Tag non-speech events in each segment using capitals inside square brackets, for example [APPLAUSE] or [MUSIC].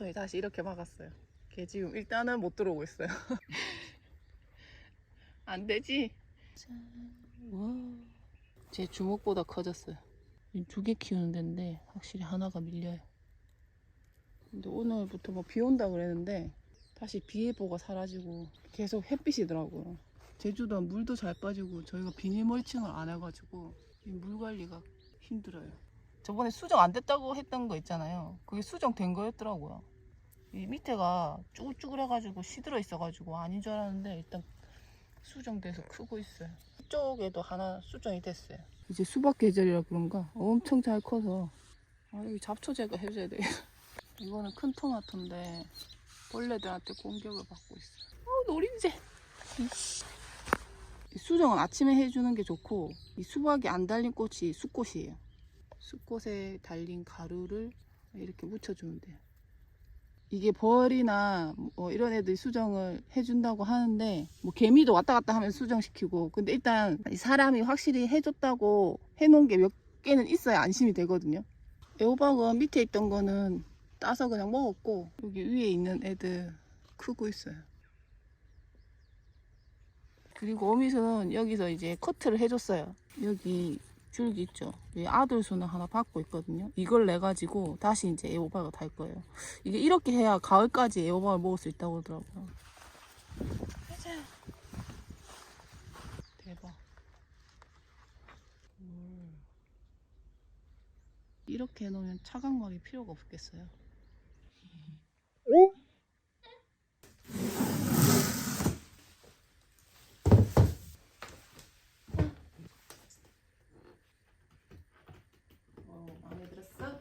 삼촌이 다시 이렇게 막았어요. 걔 지금 일단은 못 들어오고 있어요. [LAUGHS] 안 되지? 와, 제 주먹보다 커졌어요. 두 개 키우는 데인데 확실히 하나가 밀려요. 근데 오늘부터 뭐비 온다 그랬는데 다시 비 예보가 사라지고 계속 햇빛이더라고요. 제주도는 물도 잘 빠지고 저희가 비닐 멀칭을 안 해가지고 이물 관리가 힘들어요. 저번에 수정 안 됐다고 했던 거 있잖아요. 그게 수정 된 거였더라고요. 이 밑에가 쭈글쭈글해가지고 시들어 있어가지고 아닌 줄 알았는데 일단 수정돼서 크고 있어요. 이쪽에도 하나 수정이 됐어요. 이제 수박 계절이라 그런가 엄청 잘 커서 아, 여기 잡초 제거 해줘야 돼요. [LAUGHS] 이거는 큰 토마토인데 벌레들한테 공격을 받고 있어요. 어, 노린재. 수정은 아침에 해주는 게 좋고 이 수박이 안 달린 꽃이 숫꽃이에요. 숫꽃에 달린 가루를 이렇게 묻혀주면 돼요. 이게 벌이나 뭐 이런 애들이 수정을 해준다고 하는데 뭐 개미도 왔다 갔다 하면 수정시키고 근데 일단 이 사람이 확실히 해줬다고 해놓은 게 몇 개는 있어야 안심이 되거든요. 애호박은 밑에 있던 거는 따서 그냥 먹었고 여기 위에 있는 애들 크고 있어요. 그리고 어미는 여기서 이제 커트를 해줬어요. 여기 줄기 있죠. 여기 아들 수는 하나 받고 있거든요. 이걸 내 가지고 다시 이제 애호박을 달 거예요. 이게 이렇게 해야 가을까지 애호박을 먹을 수 있다고 그러더라고요. 가자. 대박. 음. 이렇게 해놓으면 차광막이 필요가 없겠어요. 어, 마음에 들었어?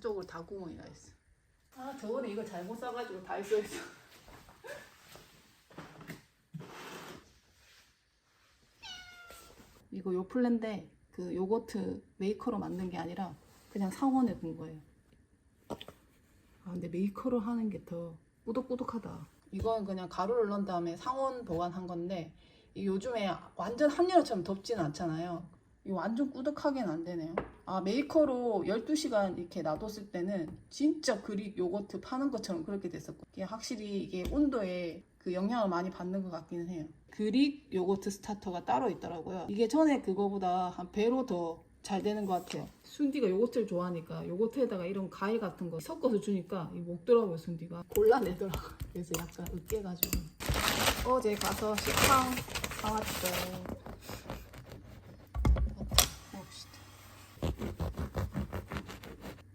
양쪽으로 다 구멍이 나 있어. 아, 저번에 이거 잘못 싸가지고 다이소에서. [LAUGHS] 이거 요플랜데 그 요거트 메이커로 만든 게 아니라 그냥 상온에 군 거예요. 아, 근데 메이커로 하는 게 더 꾸덕꾸덕하다. 이건 그냥 가루를 넣은 다음에 상온 보관한 건데 이 요즘에 완전 한여름처럼 덥지는 않잖아요. 이 완전 꾸덕하게는 안 되네요. 아 메이커로 12시간 이렇게 놔뒀을 때는 진짜 그릭 요거트 파는 것처럼 그렇게 됐었고 이게 확실히 이게 온도에 그 영향을 많이 받는 것 같기는 해요. 그릭 요거트 스타터가 따로 있더라고요. 이게 전에 그거보다 한 배로 더 잘 되는 것 같아요. 순디가 요거트를 좋아하니까 요거트에다가 이런 과일 같은 거 섞어서 주니까 이 먹더라고요 순디가 골라내더라고. 요 그래서 약간 으깨가지고 어제 가서 식빵 사왔죠.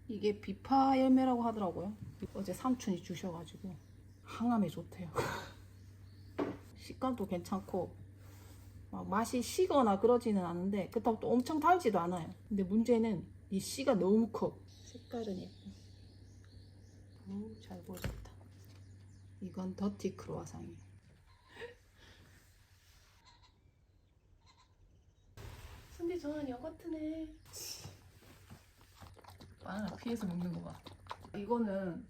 이게 비파 열매라고 하더라고요. 어제 삼촌이 주셔가지고 항암에 좋대요. [LAUGHS] 식감도 괜찮고 막 맛이 시거나 그러지는 않은데 그렇다고 또 엄청 달지도 않아요. 근데 문제는 이 씨가 너무 커. 색깔은 예뻐. 오, 잘 보였다. 이건 더티 크로아상이에요. 순디 좋아하는 요거트네. 바나나 피해서 먹는 거 봐. 이거는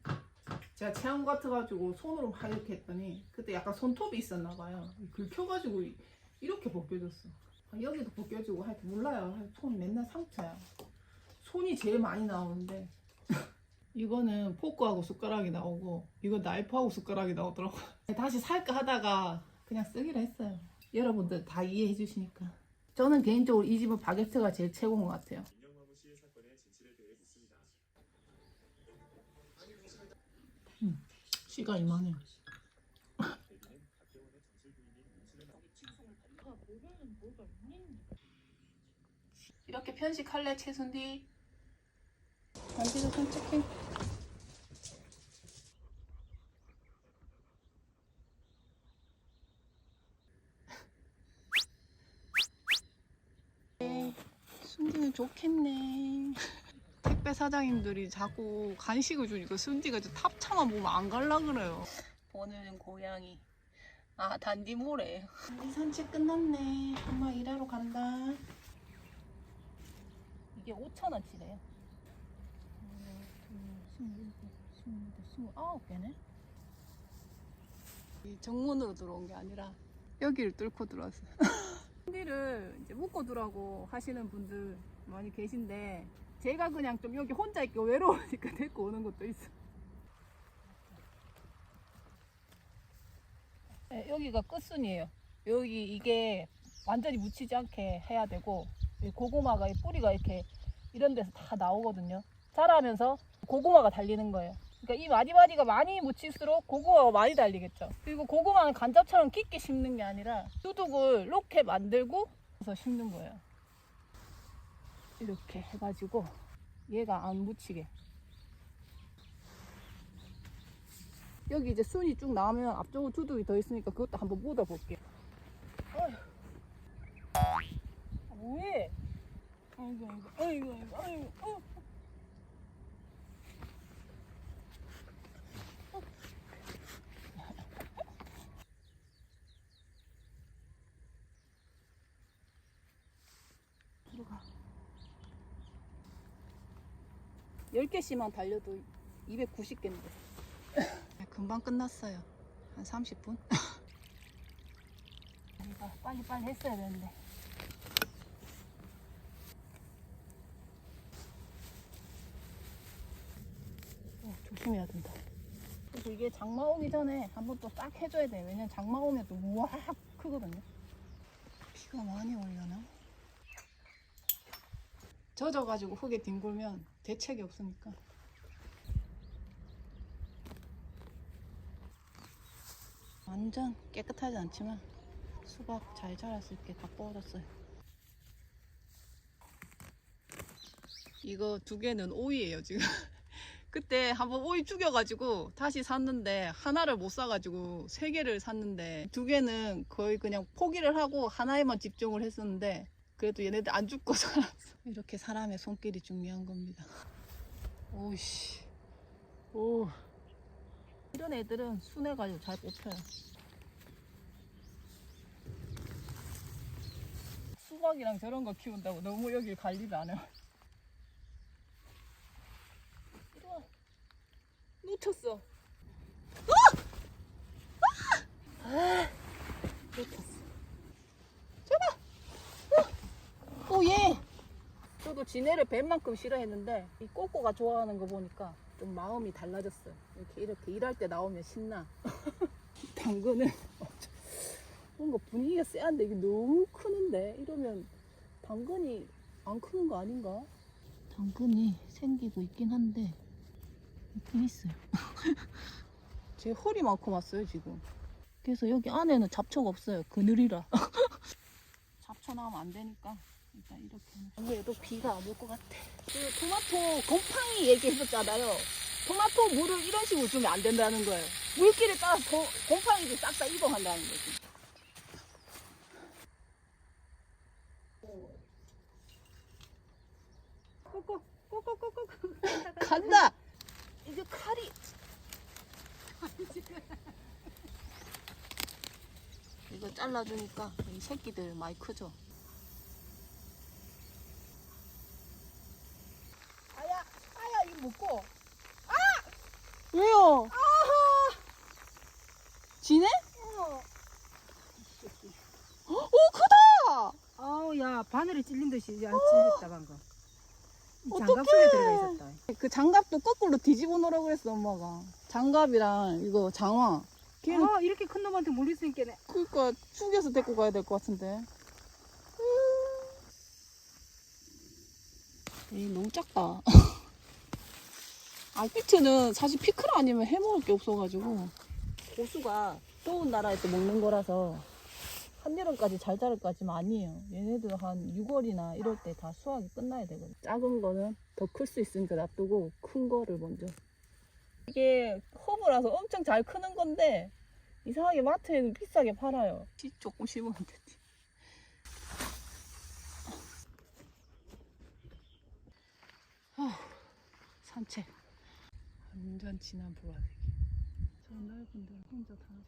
제가 체험 같아가지고 손으로 막 이렇게 했더니 그때 약간 손톱이 있었나 봐요. 긁혀가지고 이- 이렇게 벗겨졌어. 아, 여기도 벗겨지고 하여튼 몰라요. 손 맨날 상처야. 손이 제일 많이 나오는데 [LAUGHS] 이거는 포크하고 숟가락이 나오고 이거 나이프하고 숟가락이 나오더라고. [LAUGHS] 다시 살까 하다가 그냥 쓰기로 했어요. 여러분들 다 이해해 주시니까. 저는 개인적으로 이 집은 바게트가 제일 최고인 것 같아요. 인형마무 씨의 사건에 진실을 대해 묻습니다. 씨가 이만해. 이렇게 편식할래 채순디? 안기도 산책해. 네, 순디는 좋겠네. 택배 사장님들이 자꾸 간식을 주니까 순디가 저 탑차만 보면 안 갈라 그래요. 보는 고양이. 아 단디 모래. 단디 산책 끝났네. 엄마 일하러 간다. 이게 5천 원치래요. 스물아홉 개네. 이 정문으로 들어온 게 아니라 여기를 뚫고 들어왔어요. 순디를 이제 묶어두라고 하시는 분들 많이 계신데 제가 그냥 좀 여기 혼자 있기 외로우니까 [LAUGHS] 데리고 오는 것도 있어. 네, 여기가 끝순이에요. 여기 이게 완전히 묻히지 않게 해야 되고 이 고구마가 이 뿌리가 이렇게 이런 데서 다 나오거든요. 자라면서 고구마가 달리는 거예요. 그러니까 이 마디마디가 많이 묻힐수록 고구마가 많이 달리겠죠. 그리고 고구마는 간접처럼 깊게 심는 게 아니라 두둑을 이렇게 만들고 서 심는 거예요. 이렇게 해가지고 얘가 안 묻히게. 여기 이제 순이 쭉 나오면 앞쪽으로 두둑이 더 있으니까 그것도 한번 묻어 볼게요. 아, 뭐해? 아이고 아이고 아이고 아이고 아이고. 10개씩만 달려도 290개인데. [COUGHS] 금방 끝났어요. 한 30분? [COUGHS] 이거 빨리빨리 했어야 되는데. 어, 조심해야 된다. 그래서 이게 장마 오기 전에 한 번 또 딱 해줘야 돼. 왜냐면 장마 오면 또 우악 크거든요. 비가 많이 올려나? 젖어가지고 흙에 뒹굴면 대책이 없으니까. 완전 깨끗하지 않지만 수박 잘 자랐을 게다 뽑아졌어요. 이거 두 개는 오이예요 지금. [LAUGHS] 그때 한번 오이 죽여가지고 다시 샀는데 하나를 못 사가지고 세 개를 샀는데 두 개는 거의 그냥 포기를 하고 하나에만 집중을 했었는데 그래도 얘네들 안 죽고 살았어. 이렇게 사람의 손길이 중요한 겁니다. 오이씨. 오. 이런 애들은 순해가지고 잘 뽑혀요. 수박이랑 저런 거 키운다고 너무 여기 관리를 안 해요. 이리 와. 놓쳤어. 아! 아! 놓쳤어. 잡아. 어. 오 얘. 저도 지네를 뱀만큼 싫어했는데 이 꼬꼬가 좋아하는 거 보니까 좀 마음이 달라졌어요. 이렇게 이렇게 일할 때 나오면 신나. [LAUGHS] 당근은 뭔가 분위기가 쎄한데 이게 너무 크는데 이러면 당근이 안 크는 거 아닌가? 당근이 생기고 있긴 한데 있긴 있어요. [LAUGHS] 제 허리만큼 왔어요 지금. 그래서 여기 안에는 잡초가 없어요. 그늘이라. [LAUGHS] 잡초 나오면 안 되니까 일단 이렇게. 아무래도 비가 안 올 것 같아. 그 토마토 곰팡이 얘기했었잖아요. 토마토 물을 이런 식으로 주면 안 된다는 거예요. 물길에 따라서 곰팡이도 싹싹 이동한다는 거지. 꼬꼬 꼬꼬 꼬꼬 [LAUGHS] 간다. 이게 칼이 이거 잘라주니까 이 새끼들 많이 크죠. 아야, 아야 이거 먹고. 아! 왜요? 아하! 지네? 어. 오 크다. 아우 야 찔린 듯이 안 찔렸다 방금. 이 장갑. 속에 들어가 있었다. 그 장갑도 거꾸로 뒤집어 놓으라고 그랬어 엄마가. 장갑이랑 이거 장화. 걔는 아 이렇게 큰 놈한테 물릴 수 있겠네. 그니까 죽여서 데리고 가야 될 것 같은데. 에이 너무 작다. [LAUGHS] 알피트는 사실 피클 아니면 해먹을 게 없어가지고 고수가 더운 나라에서 먹는 거라서 한여름까지 잘 자랄 까지는 아니에요. 얘네들 한 6월이나 이럴 때 다 수확이 끝나야 되거든. 작은 거는 더 클 수 있으니까 놔두고 큰 거를 먼저. 이게 허브라서 엄청 잘 크는 건데 이상하게 마트에는 비싸게 팔아요. 씨 조금 심으면 되지. 후, 산책. 완전 진한 보라색. 저 넓은 데를 혼자 다하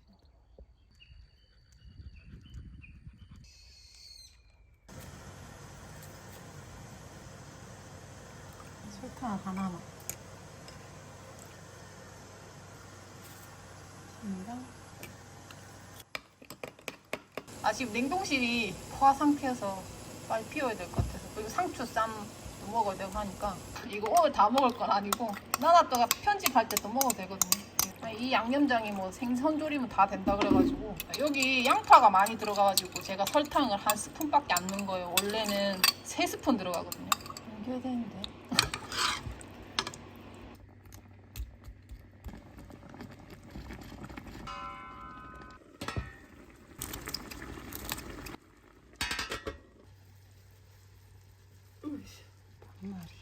하나만. 김장. 아 지금 냉동실이 포화 상태여서 빨리 비워야 될 것 같아서 그리고 상추 쌈도 먹어야 되고 하니까 이거 오늘 다 먹을 건 아니고 나나또가 편집할 때 또 먹어도 되거든요. 이 양념장이 뭐 생선 조림은 다 된다 그래가지고 여기 양파가 많이 들어가가지고 제가 설탕을 한 스푼밖에 안 넣은 거예요. 원래는 세 스푼 들어가거든요. 이겨야 되는데. 반말이.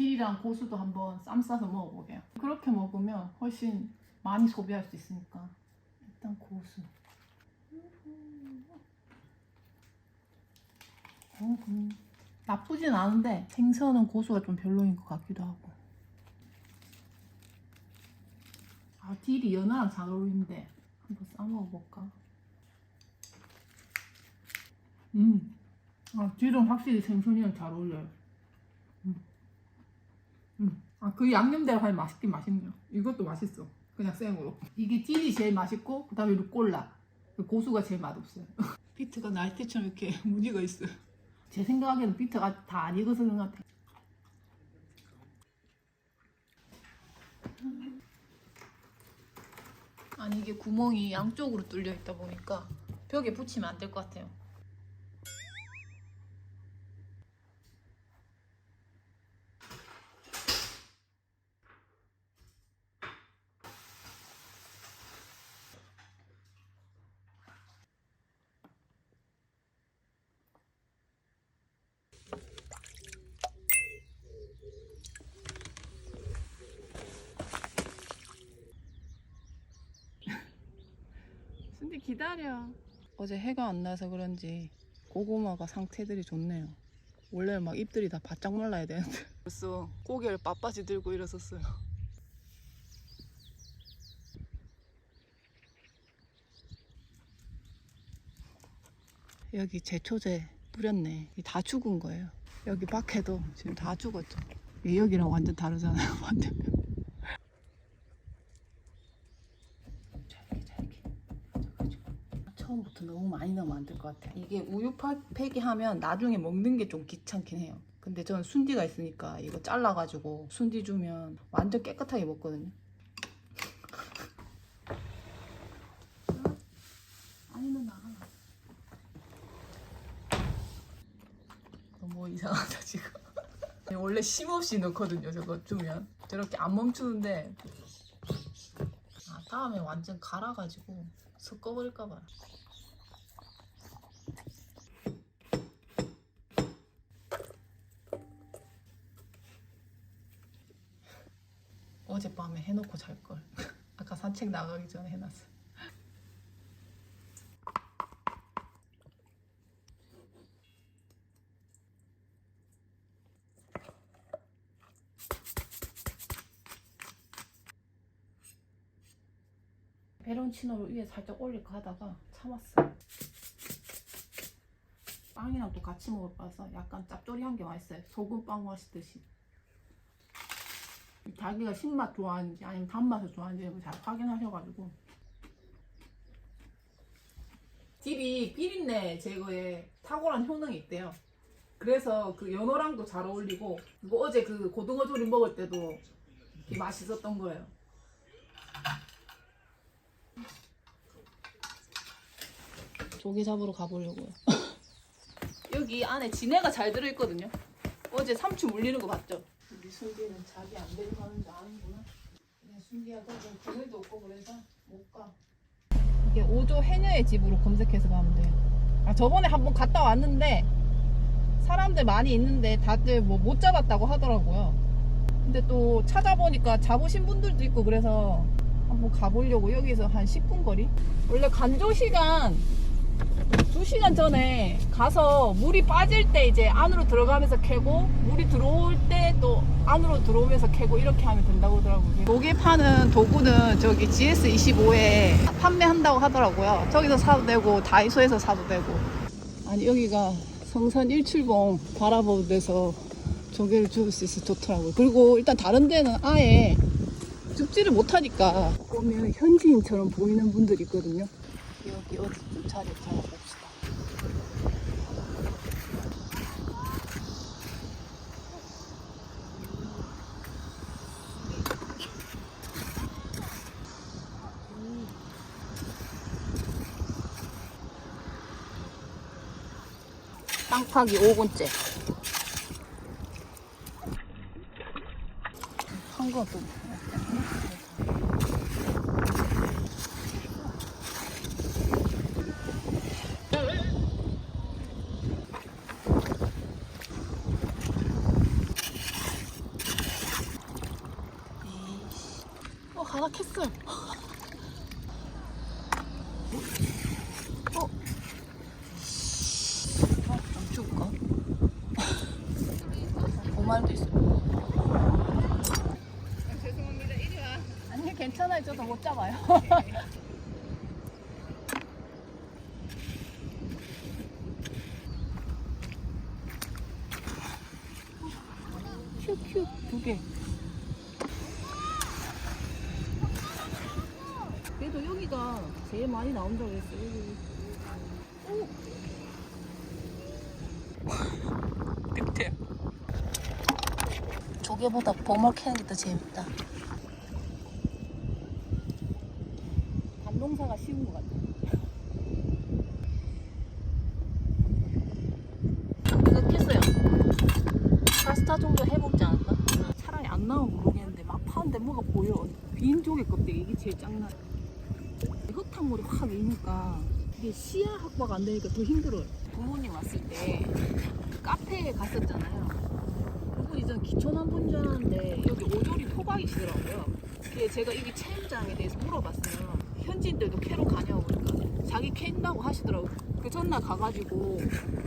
딜이랑 고수도 한번 쌈 싸서 먹어보게요. 그렇게 먹으면 훨씬 많이 소비할 수 있으니까 일단 고수. 음, 나쁘진 않은데 생선은 고수가 좀 별로인 것 같기도 하고. 아 딜이 연어랑 잘 어울리는데 한번 싸 먹어볼까? 음, 아 딜은 확실히 생선이랑 잘 어울려요. 음. 아, 그 양념대로 하면 맛있긴 맛있네요. 이것도 맛있어. 그냥 생으로. 이게 찌리 제일 맛있고, 그 다음에 루꼴라. 그 고수가 제일 맛없어요. [LAUGHS] 비트가 날때처럼 이렇게 [LAUGHS] 무늬가 있어요. 제 생각에는 비트가 다 안 익어서 그런 것 같아요. 아니, 이게 구멍이 양쪽으로 뚫려 있다 보니까 벽에 붙이면 안 될 것 같아요. 근데 기다려. 어제 해가 안 나서 그런지 고구마가 상태들이 좋네요. 원래 막 잎들이 다 바짝 말라야 되는데 [LAUGHS] 벌써 고개를 빳빳이 들고 일어섰어요. 여기 제초제 뿌렸네. 이다 죽은 거예요. 여기 밖에도 지금 다 죽었죠. 여기랑 완전 다르잖아요. [LAUGHS] 잘게 잘게. 처음부터 너무 많이 넣으면 안 될 것 같아. 이게 우유 파- 폐기하면 나중에 먹는 게 좀 귀찮긴 해요. 근데 저는 순디가 있으니까 이거 잘라가지고 순디 주면 완전 깨끗하게 먹거든요. 아니면 나가나. 너무 이상하다 지금. [LAUGHS] 원래 심 없이 넣거든요. 저거 주면 저렇게 안 멈추는데. 아 다음에 완전 갈아가지고 섞어버릴까 봐. 어젯밤에 해놓고 잘걸. 아까 산책 나가기 전에 해놨어. 베론치노를 위에 살짝 올릴까 하다가 참았어. 빵이랑 또 같이 먹을 거라서 약간 짭조리한 게 맛있어요. 소금빵 맛있듯이. 자기가 신맛 좋아하는지 아니면 단맛을 좋아하는지 잘 확인하셔가지고. 딜이 비린내 제거에 탁월한 효능이 있대요. 그래서 그 연어랑도 잘 어울리고 그리고 어제 그 고등어 조림 먹을 때도 이게 맛있었던 거예요. 조개 잡으러 가보려고요. 여기 안에 진해가 잘 들어있거든요. 어제 삼치 물리는 거 봤죠? 우리 순디는 자기 안 데려가는 줄 아는구나. 그냥 거기 그늘도 없고 그래서 못 가. 이게 5조 해녀의 집으로 검색해서 가면 돼요. 아 저번에 한번 갔다 왔는데 사람들 많이 있는데 다들 뭐 못 잡았다고 하더라고요. 근데 또 찾아보니까 잡으신 분들도 있고 그래서 한번 가보려고 여기서 한 10분 거리? 원래 간조 시간 2시간 전에 가서 물이 빠질 때 이제 안으로 들어가면서 캐고 물이 들어올 때 또 안으로 들어오면서 캐고 이렇게 하면 된다고 하더라고요. 조개 파는 도구는 저기 GS25에 판매한다고 하더라고요. 저기서 사도 되고 다이소에서 사도 되고. 아니 여기가 성산 일출봉 바라보는 데서 조개를 주울 수 있어 좋더라고요. 그리고 일단 다른 데는 아예 줍지를 못하니까 보면 현지인처럼 보이는 분들이 있거든요. 여기 어디 좀 자리 잡아봅시다. 땅파기 5분째. 한 것도 개. 그래도 여기가 제일 많이 나온다고 했어. 여기. 밑에. 조개보다 보물 캐는 게 더 재밌다. 반농사가 쉬운 것 같아. 이거 깼어요. 파스타 정도 해먹지 않을까? 차라리 안 나오면 모르겠는데 막 파는데 뭐가 보여. 빈 조개 껍데기 이게 제일 짱나. 흙탕물이 확 이게 시야 확보가 안 되니까 더 힘들어요. 부모님 왔을 때 카페에 갔었잖아요. 그분 이 전 기초난분 줄 알았는데 여기 오조리 토박이시더라고요. 그게 제가 여기 체험장에 대해서 물어봤어요. 현지인들도 캐러 가냐고 그러니까 자기 캔다고 하시더라고요. 그 전날 가가지고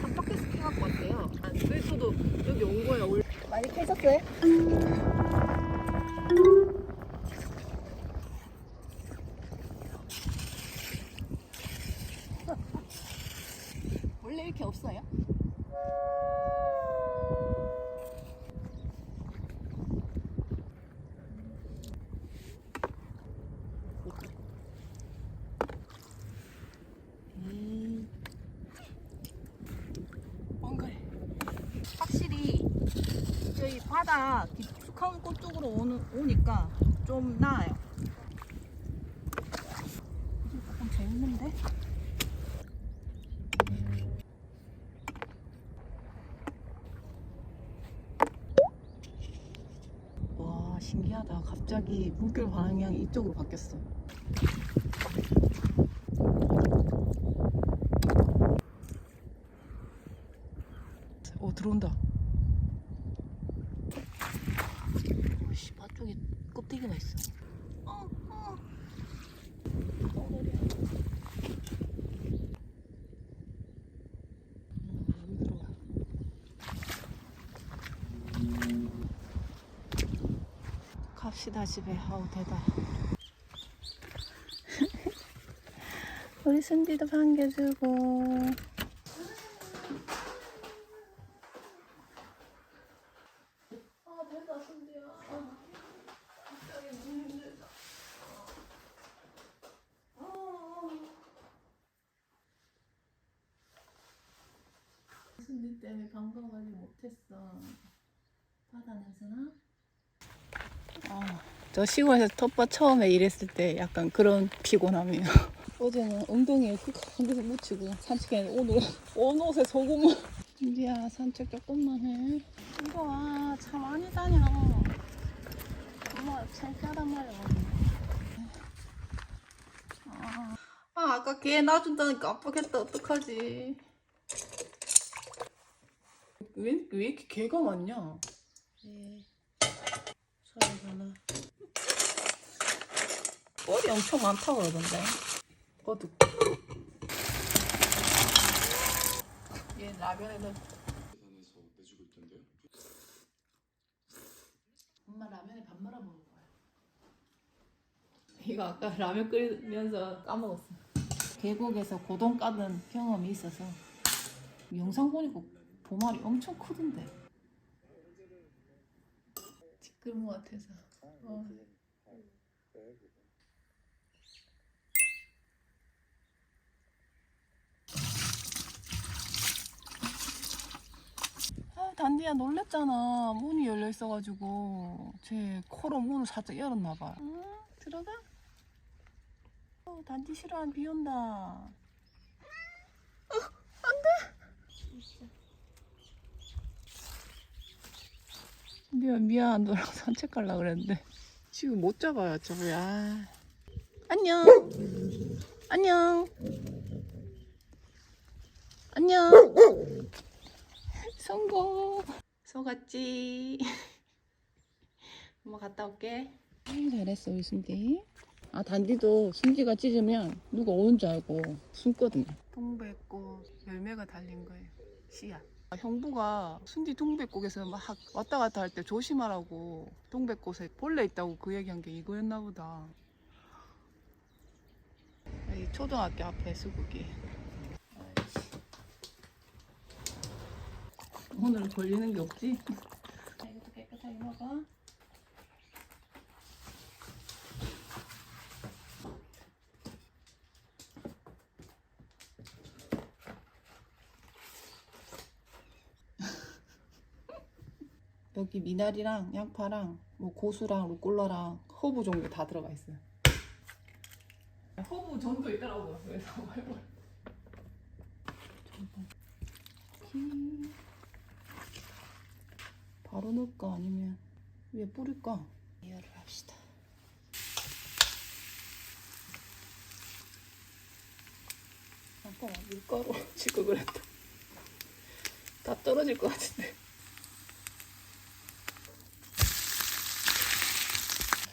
깜빡해서 캐갖고 왔대요. 아, 그래서 저도 여기 온 거예요. 많이 캐셨어요? 원래 이렇게 없어요? 음. 뭔가 확실히 저희 바다 깊숙한 곳 쪽으로 오는, 오니까 좀 나아요. 이게 조금 재밌는데? 와 신기하다. 갑자기 물결 방향이 이쪽으로 바뀌었어. 오 들어온다. 오씨 밭쪽에 껍데기가 있어. 어, 어. 덩어리야. 음, 여기 들어와. 갑시다 집에 아우 대다 [LAUGHS] 우리 순디도 반겨주고. 아 대다 순디야 갑자기 너무 힘들다 순디 때문에 반가워하지 못했어. 바다 냄새나? 아, 저 시골에서 텃밭 처음에 일했을 때 약간 그런 피곤함이에요. [LAUGHS] 어제는 엉덩이에 흙한 개서 묻히고 산책했는데 오늘 온 옷에 소금을. 인디야 산책 조금만 해. 이거 와, 차 많이 다녀. 엄마 창피하단 말이야. 아, 아 아까 걔 놔준다니까 아프겠다 어떡하지. 왜, 왜 이렇게 개가 많냐? 예. 서울잖아. 뻘이 엄청 많다고 그러던데. 어둑. 얘 라면에는. 엄마 라면에 밥 말아 먹을 거야. 이거 아까 라면 끓이면서 까먹었어. 계곡에서 고동 까는 경험이 있어서 영상 보니까 보말이 엄청 크던데. 지끄러운 것 같아서. 어. 아, 단디야 놀랬잖아. 문이 열려 있어가지고 제 코로 문을 살짝 열었나 봐. 응? 들어가? 어, 단디 싫어하는 비 온다. 어, 안 돼. 미안 미안. 너랑 [LAUGHS] 산책 갈라 그랬는데. 지금 못 잡아요 저거 야. 안녕. 안녕. 안녕. 성공. 속았지. [LAUGHS] 엄마 갔다 올게. 음, 잘했어 우리 순디 아 단디도 순디가 찢으면 누가 오는 줄 알고 숨거든요 동백꽃 열매가 달린 거예요. 씨앗. 아, 형부가 순디 동백꽃에서 막 왔다 갔다 할 때 조심하라고 동백꽃에 벌레 있다고 그 얘기한 게 이거였나 보다. 여기 초등학교 앞에 수국이. 오늘 걸리는 게 없지? 이것도 깨끗하게 먹어 여기 미나리랑 양파랑 뭐 고수랑 루꼴라랑 허브 종류 다 들어가 있어요. 허브 전도 있더라고요. 그래서 해볼. 바로 넣을까 아니면 위에 뿌릴까? 이해를 합시다. 잠깐만 밀가루 [LAUGHS] 지고 그랬다. 다 떨어질 것 같은데.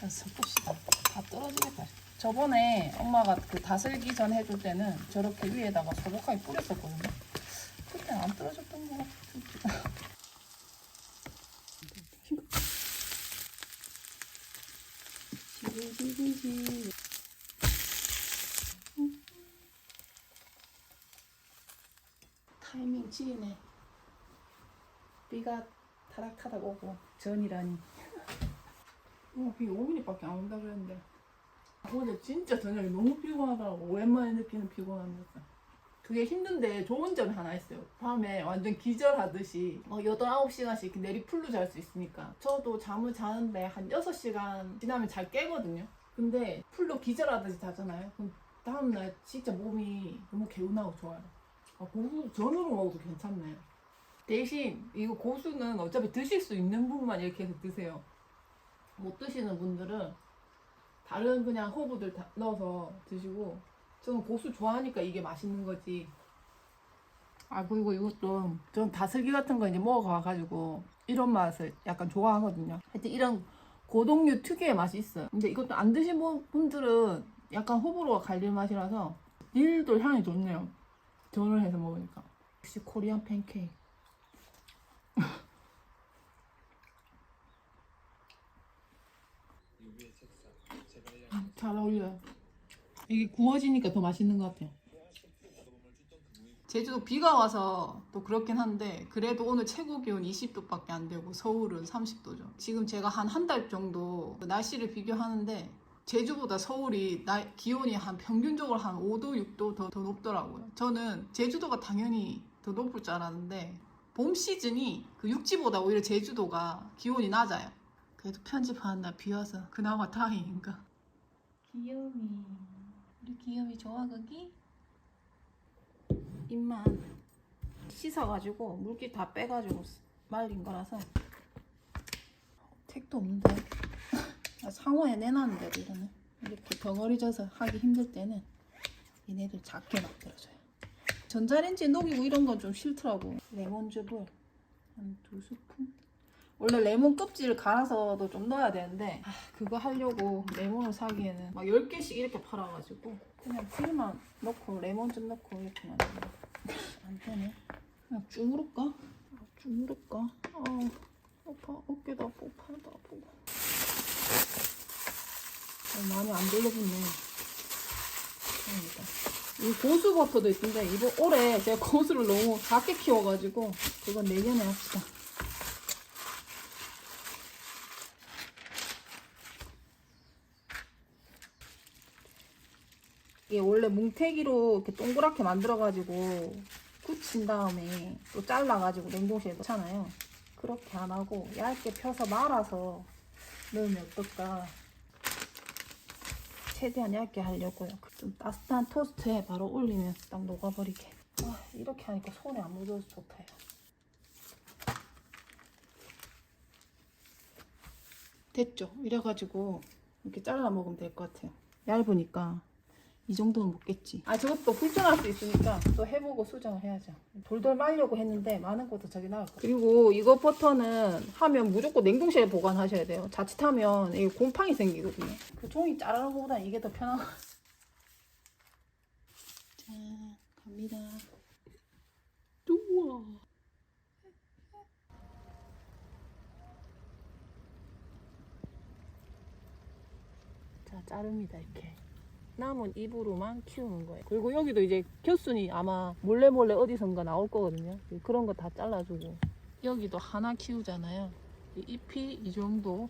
섞읍시다. 다 떨어지겠다. 저번에 엄마가 그 다슬기 전 해줄 때는 저렇게 위에다가 소복하게 뿌렸었거든요. 그때는 안 떨어졌던 것. 지지지지. 타이밍 지리네. 비가 타락타락 오고 전이라니. 어, 비 5mm밖에 안 온다 그랬는데. 어제 진짜 저녁에 너무 피곤하더라고. 오랜만에 느끼는 피곤함이었어. 그게 힘든데 좋은 점이 하나 있어요. 밤에 완전 기절하듯이 뭐 8, 9시간씩 내리 풀로 잘 수 있으니까. 저도 잠을 자는데 한 6시간 지나면 잘 깨거든요. 근데 풀로 기절하듯이 자잖아요. 그럼 다음날 진짜 몸이 너무 개운하고 좋아요. 아, 고수 전으로 먹어도 괜찮네 대신 이거 고수는 어차피 드실 수 있는 부분만 이렇게 해서 드세요 못 드시는 분들은 다른 그냥 허브들 다 넣어서 드시고 저는 고수 좋아하니까 이게 맛있는 거지. 아 그리고 이것도 전 다슬기 같은 거 이제 먹어가가지고 이런 맛을 약간 좋아하거든요. 하여튼 이런 고동류 특유의 맛이 있어요. 근데 이것도 안 드신 분- 분들은 약간 호불호가 갈릴 맛이라서 딜도 향이 좋네요. 전을 해서 먹으니까. 역시 코리안 팬케이크. 잘 어울려요. 이게 구워지니까 더 맛있는 것 같아요. 제주도 비가 와서 또 그렇긴 한데 그래도 오늘 최고 기온 20도밖에 안 되고 서울은 30도죠. 지금 제가 한 한 달 정도 그 날씨를 비교하는데 제주보다 서울이 나- 기온이 한 평균적으로 한 5도, 6도 더, 더 높더라고요. 저는 제주도가 당연히 더 높을 줄 알았는데 봄 시즌이 그 육지보다 오히려 제주도가 기온이 낮아요. 그래도 편집하는 날 비 와서 그나마 다행인가. 귀요미 우리 귀요미 좋아 거기? 입만 씻어가지고 물기 다 빼가지고 말린 거라서 택도 없는데 [LAUGHS] 아, 상호에 내놨는데도 이러네 이렇게 덩어리 져서 하기 힘들 때는 얘네들 작게 만들어줘요 전자레인지에 녹이고 이런 건 좀 싫더라고 레몬즙을 한 두 스푼? 원래 레몬 껍질을 갈아서도 좀 넣어야 되는데 아, 그거 하려고 레몬을 사기에는 막 10개씩 이렇게 팔아가지고 그냥 풀만 넣고 레몬즙 넣고 이렇게 만들어 안 되네. 그냥 주무를까? 아, 주무를까? 아 아파 어깨도 아프고 팔도 아프고. 아, 많이 안 돌려붙네. 다행이다 이 고수 버터도 있던데 이번 올해 제가 고수를 너무 작게 키워가지고 그건 내년에 합시다 이게 원래 뭉태기로 이렇게 동그랗게 만들어가지고 굳힌 다음에 또 잘라가지고 냉동실에 넣잖아요. 그렇게 안 하고 얇게 펴서 말아서 넣으면 어떨까. 최대한 얇게 하려고요. 좀 따뜻한 토스트에 바로 올리면 딱 녹아버리게. 아, 이렇게 하니까 손에 안 묻어서 좋다 요. 됐죠? 이래가지고 이렇게 잘라 먹으면 될 것 같아요. 얇으니까 이 정도는 먹겠지. 아 저것도 불편할 수 있으니까 또 해보고 수정을 해야죠. 돌돌 말려고 했는데 많은 것도 저기 나올 거예요. 그리고 이거 버터는 하면 무조건 냉동실에 보관하셔야 돼요. 자칫하면 이게 곰팡이 생기거든요. 그 종이 자르는 것보다 이게 더 편한 거. 자 갑니다. 우와. 자 자릅니다 이렇게. 남은 입으로만 키우는 거예요. 그리고 여기도 이제 겨순이 아마 몰래 몰래 어디선가 나올 거거든요. 그런 거 다 잘라주고. 여기도 하나 키우잖아요. 이 잎이 이 정도.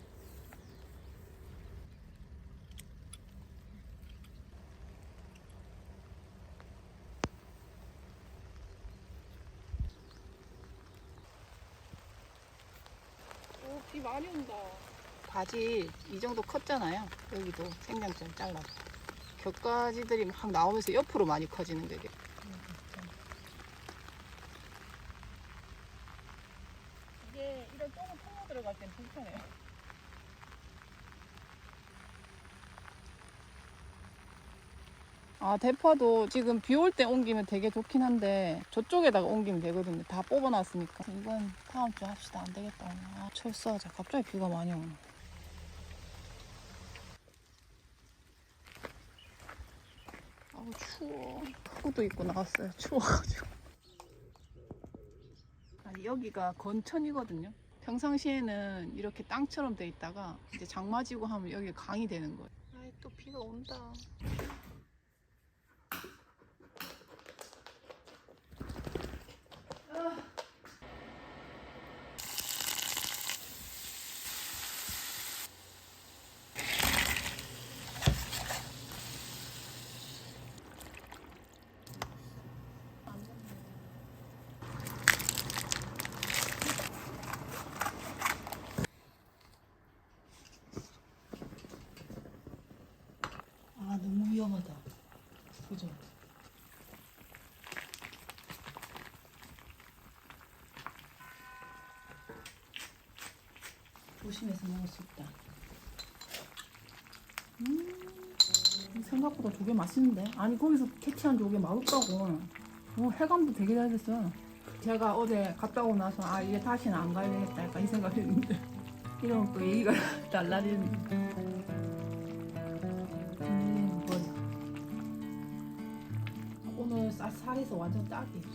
오, 비 많이 온다. 바지 이 정도 컸잖아요. 여기도 생명점 잘라. 곁가지들이 막 나오면서 옆으로 많이 커지는데 이게. 이게 이런 조금 통로 들어갈 땐 불편해요. 아 대파도 지금 비 올 때 옮기면 되게 좋긴 한데 저쪽에다가 옮기면 되거든요. 다 뽑아놨으니까. 이건 다음 주 합시다. 안 되겠다. 오늘. 아 철수하자. 갑자기 비가 많이 오네. 아우 추워. 후도 입고 나왔어요. 추워가지고. 아니 여기가 건천이거든요. 평상시에는 이렇게 땅처럼 돼 있다가 이제 장마 지고 하면 여기 강이 되는 거예요. 아이 또 비가 온다. 조심해서 먹을 수 있다. 음, 생각보다 조개 맛있는데? 아니 거기서 캐치한 조개 맛없다고. 어, 해감도 되게 잘 됐어. 제가 어제 갔다 오고 나서 아 이게 다시는 안 가야 되겠다 약간 이 생각했는데 [LAUGHS] 이러면 또 얘기가 [LAUGHS] 달라지는. 음. 오늘 쌀, 살에서 완전 딱이지.